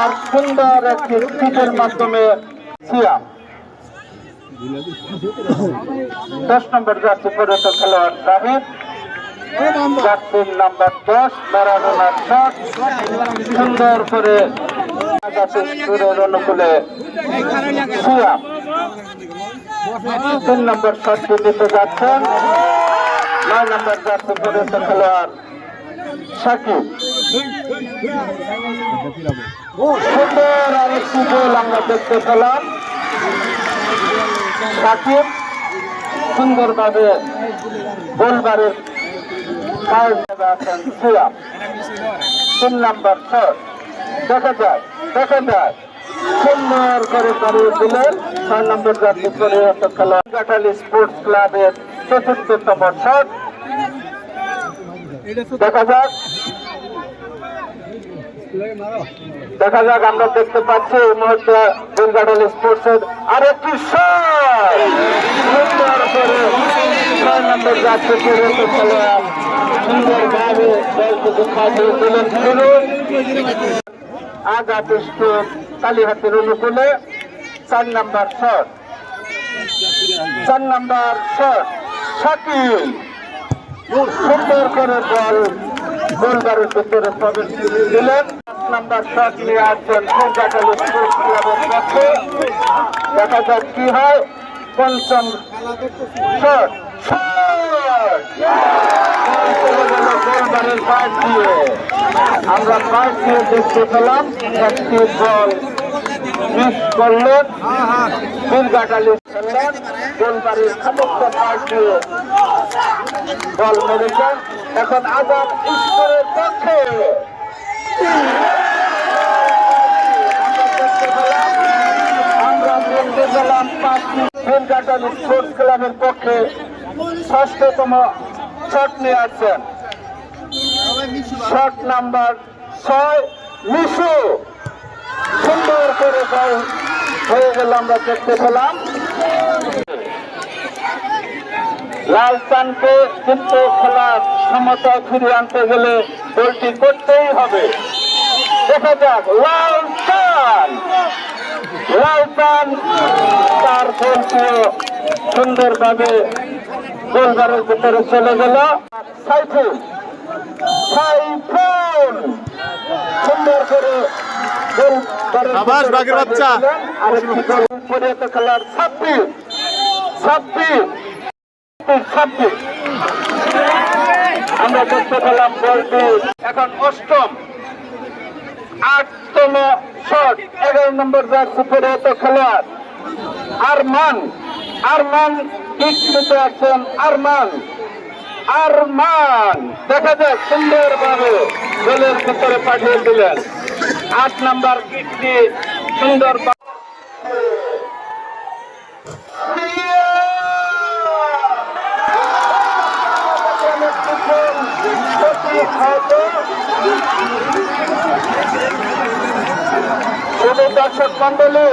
তার সুন্দর একটি কিকের মাধ্যমে সিয়াম। দশ নম্বর যাচ্ছে পরিণত খেলোয়াড় জাহিদ। জার্সির নাম্বার দশ, ম্যারাডোনার শট। সুন্দর করে সুরের অনুকূলে সিয়াম। তিন নম্বর শটটি দিতে যাচ্ছেন। নয় নম্বর জার্সি পরিণত খেলোয়াড় সাকিব সুন্দর আরেকটি গোল আমরা দেখতে পেলাম। সাকিব সুন্দরভাবে গোলবারের আছেন তিন নাম্বার শট দেখা যায় দেখা যায়। সুন্দর করে দাঁড়িয়ে দিলেন। ছয় নম্বর জাতি পরিণত খেলা কাটালি স্পোর্টস ক্লাবের চতুর্থতম শট দেখা যাক। দেখা যাক, আমরা দেখতে পাচ্ছি এই মুহূর্তে দুর্গাডাল স্পোর্টস এর সুন্দর করে ছয় আজাদ স্টোর কালীহাতের অনুকূলে চার নাম্বার শট চার নাম্বার শট শাকিল। করে বল গোলবারের ভিতরে প্রবেশ দিলেন। নাম্বার শট নিয়ে আসছেন কলকাতা স্পোর্টস ক্লাবের পক্ষে দেখা যাক কি হয়। পঞ্চম শট। গোলবারের পাশ দিয়ে আমরা পাশ দিয়ে দেখতে পেলাম একটি বল মিস করলেন। দুর্গাটালি বল মেরেছেন এখন আজাদ ঈশ্বরের পক্ষে। আমরা পেলাম পাঁচটি দুর্গাটালি স্পোর্টস ক্লাবের পক্ষে ষষ্ঠতম শট নিয়ে আসছেন। শট নাম্বার ছয় মিশু সুন্দর করে হয়ে আমরা দেখতে পেলাম। চানকে কিন্তু খেলার ক্ষমতা ফিরিয়ে আনতে গেলে গোলটি করতেই হবে। দেখা যাক লাল চান লাল চান তার গোলটিও সুন্দরভাবে গোলবারের ভিতরে চলে গেল। সাইফুল সাইফুল! সুন্দর করে গোলবারের বাচ্চা। পরিণত খেলার ছাব্বিশ ছাব্বিশ ছাব্বিশ আমরা দেখতে পেলাম বলটি এখন অষ্টম, আটতম শট, এগারো নম্বর জার্সি পরিণত খেলোয়াড়। আরমান আরমান কিক নিতে আসছেন আরমান। আরমান, দেখা যাক সুন্দর ভাবে গোলের ভিতরে পাঠিয়ে দিলেন। আট নাম্বার কিকটি সুন্দর দর্শক মন্ডলী